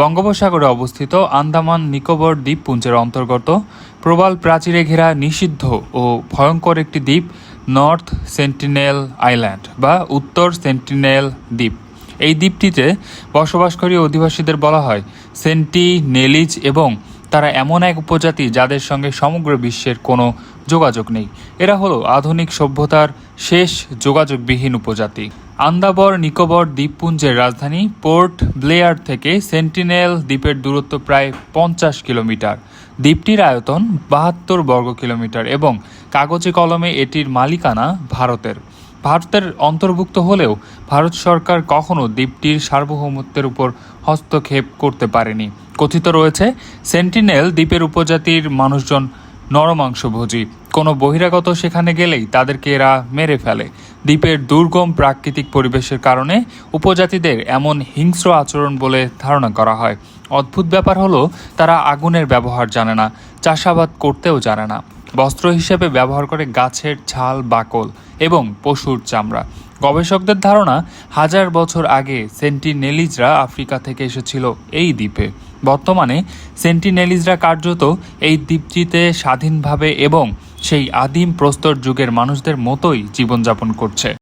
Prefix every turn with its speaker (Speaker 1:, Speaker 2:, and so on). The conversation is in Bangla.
Speaker 1: বঙ্গোপসাগরে অবস্থিত আন্দামান নিকোবর দ্বীপপুঞ্জের অন্তর্গত প্রবাল প্রাচীরে ঘেরা নিষিদ্ধ ও ভয়ঙ্কর একটি দ্বীপ, নর্থ সেন্টিনেল আইল্যান্ড বা উত্তর সেন্টিনেল দ্বীপ। এই দ্বীপটিতে বসবাসকারী অধিবাসীদের বলা হয় সেন্টিনেলিজ এবং তারা এমন এক উপজাতি যাদের সঙ্গে সমগ্র বিশ্বের কোনো যোগাযোগ নেই। এরা হলো আধুনিক সভ্যতার শেষ যোগাযোগবিহীন উপজাতি। আন্দাবর নিকোবর দ্বীপপুঞ্জের রাজধানী পোর্ট ব্লেয়ার থেকে সেন্টিনেল দ্বীপের দূরত্ব প্রায় পঞ্চাশ কিলোমিটার। দ্বীপটির আয়তন বাহাত্তর বর্গ কিলোমিটার এবং কাগজে কলমে এটির মালিকানা ভারতের। ভারতের অন্তর্ভুক্ত হলেও ভারত সরকার কখনো দ্বীপটির সার্বভৌমত্বের উপর হস্তক্ষেপ করতে পারেনি। কথিত রয়েছে সেন্টিনেল দ্বীপের উপজাতির মানুষজন নরমাংসভোজী। কোনো বহিরাগত সেখানে গেলেই তাদেরকে এরা মেরে ফেলে। দ্বীপের দুর্গম প্রাকৃতিক পরিবেশের কারণে উপজাতিদের এমন হিংস্র আচরণ বলে ধারণা করা হয়। অদ্ভুত ব্যাপার হলো, তারা আগুনের ব্যবহার জানে না, চাষাবাদ করতেও জানে না। বস্ত্র হিসেবে ব্যবহার করে গাছের ছাল, বাকল এবং পশুর চামড়া। গবেষকদের ধারণা, হাজার বছর আগে সেন্টিনেলিজরা আফ্রিকা থেকে এসেছিল এই দ্বীপে। বর্তমানে সেন্টিনেলিজরা কার্যত এই দ্বীপটিতে স্বাধীনভাবে এবং সেই আদিম প্রস্তর যুগের মানুষদের মতোই জীবনযাপন করছে।